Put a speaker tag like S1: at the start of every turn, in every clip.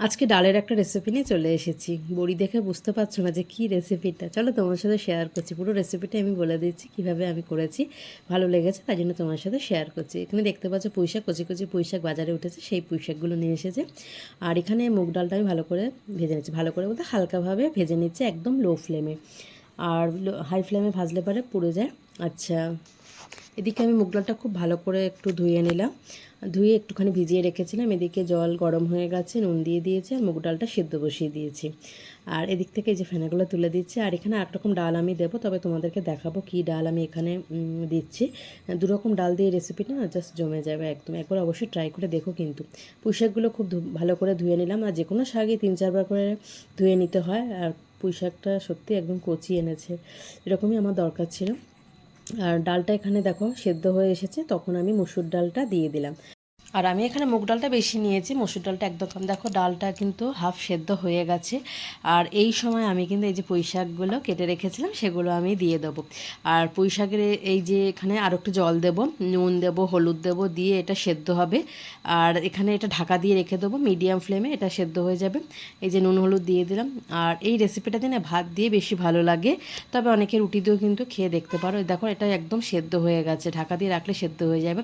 S1: আজকে ডালের একটা রেসিপি নিয়ে চলে এসেছি। বড়ি দেখে বুঝতে পারছ না যে কী রেসিপিটা চলো তোমার সাথে শেয়ার করছি। পুরো রেসিপিটা আমি বলে দিচ্ছি কীভাবে আমি করেছি। ভালো লেগেছে, তাই জন্য তোমার সাথে শেয়ার করছি। এখানে দেখতে পাচ্ছ পুঁইশাক, কচি কচি পুঁইশাক বাজারে উঠেছে, সেই পুঁইশাকগুলো নিয়ে এসেছে। আর এখানে মুগ ডালটা আমি ভালো করে ভেজে নিচ্ছি। ভালো করে বলতে হালকাভাবে ভেজে নিচ্ছে একদম লো ফ্লেমে আর হাই ফ্লেমে ভাজলে পরে পুড়ে যায়। আচ্ছা। এদিকে আমি মুগ ডালটা খুব ভালো করে একটু ধুয়ে নিলাম। ধুয়ে একটুখানি ভিজিয়ে রেখেছিলাম। এদিকে জল গরম হয়ে গেছে, নুন দিয়ে দিয়েছি আর মুগ ডালটা সেদ্ধ বসিয়ে দিয়েছি। আর এদিক থেকে এই যে ফেনাগুলো তুলে দিচ্ছি, আর এখানে এক রকম ডাল আমি দেবো, তবে তোমাদেরকে দেখাবো কী ডাল আমি এখানে দিচ্ছি। দু রকম ডাল দিয়ে রেসিপিটা না জাস্ট জমে যাবে একদম। একবার অবশ্যই ট্রাই করে দেখো কিন্তু। পুঁই শাকগুলো খুব ভালো করে ধুয়ে নিলাম। আর যে কোনো শাকই তিন চারবার করে ধুয়ে নিতে হয়। আর পুঁই শাকটা সত্যি একদম কচি এনেছে। এরকমই আমার দরকার ছিল। আর ডালটা এখানে দেখো সেদ্ধ হয়ে এসেছে তখন আমি মুসুর ডালটা দিয়ে দিলাম। আর আমি এখানে মুগ ডালটা বেশি নিয়েছি, মসুর ডালটা একদম। দেখো, ডালটা কিন্তু হাফ সেদ্ধ হয়ে গেছে। আর এই সময় আমি কিন্তু এই যে পুঁই শাকগুলো কেটে রেখেছিলাম, সেগুলো আমি দিয়ে দেবো। আর পুঁই শাকের এই যে এখানে আরও একটু জল দেবো, নুন দেবো, হলুদ দেবো, দিয়ে এটা সেদ্ধ হবে। আর এখানে এটা ঢাকা দিয়ে রেখে দেবো মিডিয়াম ফ্লেমে এটা সেদ্ধ হয়ে যাবে। এই যে নুন, হলুদ দিয়ে দিলাম। আর এই রেসিপিটা দিনে ভাত দিয়ে বেশি ভালো লাগে। তবে অনেকে রুটি দিয়েও কিন্তু খেয়ে দেখতে পারো। দেখো, এটা একদম সেদ্ধ হয়ে গেছে। ঢাকা দিয়ে রাখলে সেদ্ধ হয়ে যাবে।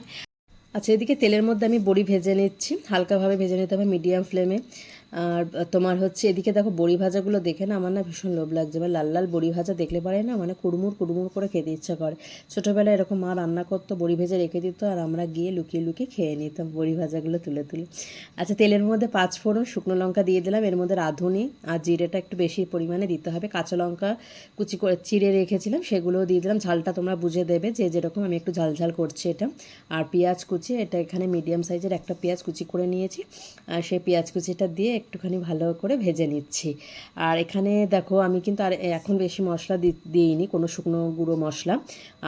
S1: আচ্ছা এদিকে তেলের মধ্যে আমি বড়ি ভেজে নিচ্ছি। হালকাভাবে ভেজে নিতে হবে মিডিয়াম ফ্লেমে। আর তোমার হচ্ছে এদিকে দেখো বড়ি ভাজাগুলো দেখে না আমার না ভীষণ লোভ লাগছে। এবার লাল লাল বড়ি ভাজা দেখলে পারে না? মানে কুড়মুড় কুড়মুড় করে খেতে ইচ্ছা করে। ছোটোবেলায় এরকম মা রান্না করতো, বড়ি ভেজে রেখে দিত আর আমরা গিয়ে লুকিয়ে লুকিয়ে খেয়ে নিতাম বড়ি ভাজাগুলো তুলে তুলে। আচ্ছা তেলের মধ্যে পাঁচ ফোড়ন, শুকনো লঙ্কা দিয়ে দিলাম। এর মধ্যে রাঁধুনি আর জিরেটা একটু বেশি পরিমাণে দিতে হবে। কাঁচা লঙ্কা কুচি করে চিড়ে রেখেছিলাম, সেগুলোও দিয়ে দিলাম। ঝালটা তোমরা বুঝে দেবে যে যেরকম আমি একটু ঝাল ঝাল করছি এটা। আর পেঁয়াজ কুচি, এটা এখানে মিডিয়াম সাইজের একটা পেঁয়াজ কুচি করে নিয়েছি। আর সেই পেঁয়াজ কুচিটা দিয়ে একটুখানি ভালো করে ভেজে নিচ্ছি। আর এখানে দেখো, আমি কিন্তু আর এখন বেশি মশলা দিইনি, কোনো শুকনো গুঁড়ো মশলা।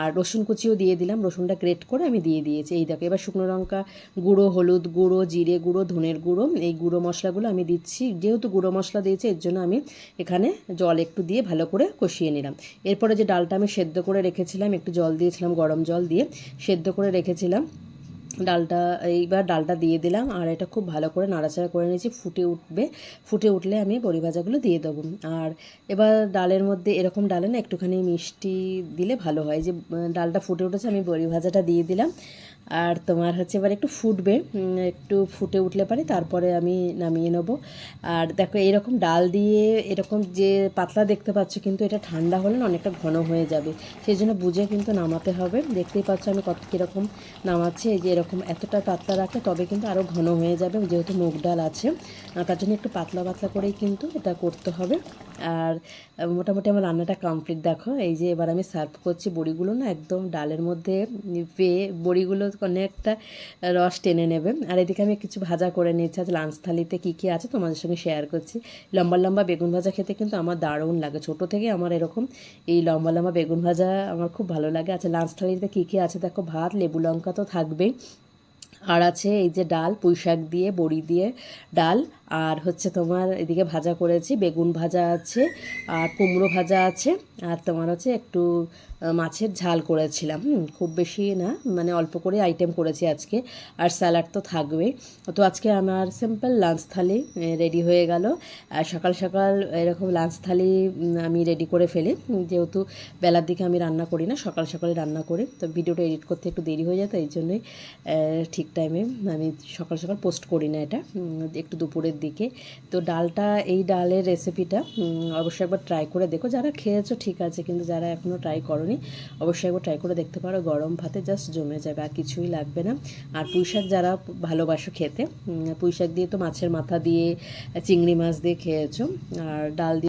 S1: আর রসুন কুচিও দিয়ে দিলাম, রসুনটা গ্রেট করে আমি দিয়ে দিয়েছি। এই দেখো, এবার শুকনো লঙ্কা গুঁড়ো, হলুদ গুঁড়ো, জিরে গুঁড়ো, ধনের গুঁড়ো, এই গুঁড়ো মশলাগুলো আমি দিচ্ছি। যেহেতু গুঁড়ো মশলা দিয়েছি, এর জন্য আমি এখানে জল একটু দিয়ে ভালো করে কষিয়ে নিলাম। এরপরে যে ডালটা আমি সেদ্ধ করে রেখেছিলাম, একটু জল দিয়েছিলাম, গরম জল দিয়ে সেদ্ধ করে রেখেছিলাম ডালটা, এইবার ডালটা দিয়ে দিলাম আর এটা খুব ভালো করে নাড়াচাড়া করে নিয়েছি, ফুটে উঠবে। ফুটে উঠলে আমি বড়ি ভাজাগুলো দিয়ে দেবো। আর এবার ডালের মধ্যে এরকম ডালে না একটুখানি মিষ্টি দিলে ভালো হয়। যে ডালটা ফুটে উঠেছে, আমি বড়ি ভাজাটা দিয়ে দিলাম। আর তোমার হচ্ছে এবার একটু ফুটবে একটু ফুটে উঠলে পারে, তারপরে আমি নামিয়ে নেব। আর দেখো এরকম ডাল দিয়ে এরকম যে পাতলা দেখতে পাচ্ছ, কিন্তু এটা ঠান্ডা হলে না অনেকটা ঘন হয়ে যাবে। সেই জন্য বুঝে কিন্তু নামাতে হবে। দেখতেই পাচ্ছ আমি কত কীরকম নামাচ্ছি, এই যে এরকম এতটা পাতলা রাখলে তবে কিন্তু আরও ঘন হয়ে যাবে, যেহেতু মুগ ডাল আছে। তার জন্য একটু পাতলা পাতলা করেই কিন্তু এটা করতে হবে। আর মোটামুটি আমার রান্নাটা কমপ্লিট দেখো। এই যে এবার আমি সার্ভ করছি বড়িগুলো না, একদম ডালের মধ্যে পেয়ে বড়িগুলো অনেকটা রস টেনে নেবে। আর এদিকে আমি কিছু ভাজা করে নিচ্ছি আজ লাঞ্চ থালিতে কী কী আছে তোমাদের সঙ্গে শেয়ার করছি। লম্বা লম্বা বেগুন ভাজা খেতে কিন্তু আমার দারুণ লাগে। ছোটো থেকে আমার এরকম এই লম্বা লম্বা বেগুন ভাজা আমার খুব ভালো লাগে। আচ্ছা লাঞ্চ থালিতে কী কী আছে? দেখো, ভাত, লেবু, লঙ্কা তো থাকবেই। আর আছে এই যে ডাল পুঁই শাক দিয়ে, বড়ি দিয়ে ডাল আর হচ্ছে তোমার এদিকে ভাজা করেছি, বেগুন ভাজা আছে আর কুমড়ো ভাজা আছে আর তোমার হচ্ছে একটু মাছের ঝাল করেছিলাম। খুব বেশি না মানে অল্প করে আইটেম করেছি আজকে আর স্যালাড তো থাকবেই। তো আজকে আমার সিম্পল লাঞ্চ থালি রেডি হয়ে গেল। আর সকাল সকাল এরকম লাঞ্চ থালি আমি রেডি করে ফেলি। যেহেতু বেলার দিকে আমি রান্না করি না, সকাল সকালে রান্না করি। তো ভিডিওটা এডিট করতে একটু দেরি হয়ে যায় তো এই জন্যই ঠিক টাইমে আমি সকাল সকাল পোস্ট করি না এটা। একটু দুপুরের দিকে। তো ডালটা এই ডালের রেসিপিটা অবশ্যই একবার ট্রাই করে দেখো। যারা খেয়েছো ঠিক আছে কিন্তু যারা এখনও ট্রাই করনি অবশ্যই একবার ট্রাই করে দেখতে পারো। গরম ভাতে জাস্ট জমে যাবে আর কিছুই লাগবে না। আর পুঁইশাক যারা ভালোবাসো খেতে উম, পুঁই শাক দিয়ে তো মাছের মাথা দিয়ে চিংড়ি মাছ দিয়ে খেয়েছো আর ডাল দিয়ে